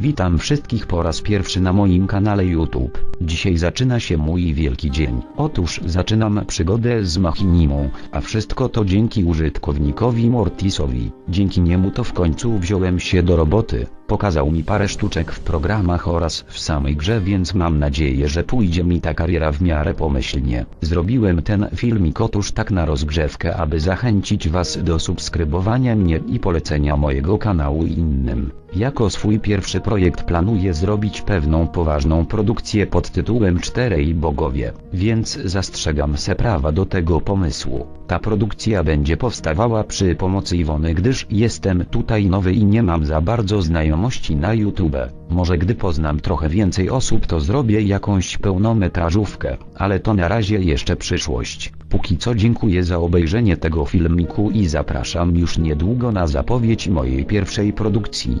Witam wszystkich po raz pierwszy na moim kanale YouTube. Dzisiaj zaczyna się mój wielki dzień. Otóż zaczynam przygodę z Machinimą, a wszystko to dzięki użytkownikowi Mortisowi. Dzięki niemu to w końcu wziąłem się do roboty. Pokazał mi parę sztuczek w programach oraz w samej grze, więc mam nadzieję, że pójdzie mi ta kariera w miarę pomyślnie. Zrobiłem ten filmik otóż tak na rozgrzewkę, aby zachęcić Was do subskrybowania mnie i polecenia mojego kanału innym. Jako swój pierwszy projekt planuję zrobić pewną poważną produkcję pod tytułem Czterej Bogowie, więc zastrzegam se prawa do tego pomysłu. Ta produkcja będzie powstawała przy pomocy Iwony, gdyż jestem tutaj nowy i nie mam za bardzo na YouTube. Może gdy poznam trochę więcej osób to zrobię jakąś pełnometrażówkę, ale to na razie jeszcze przyszłość. Póki co dziękuję za obejrzenie tego filmiku i zapraszam już niedługo na zapowiedź mojej pierwszej produkcji.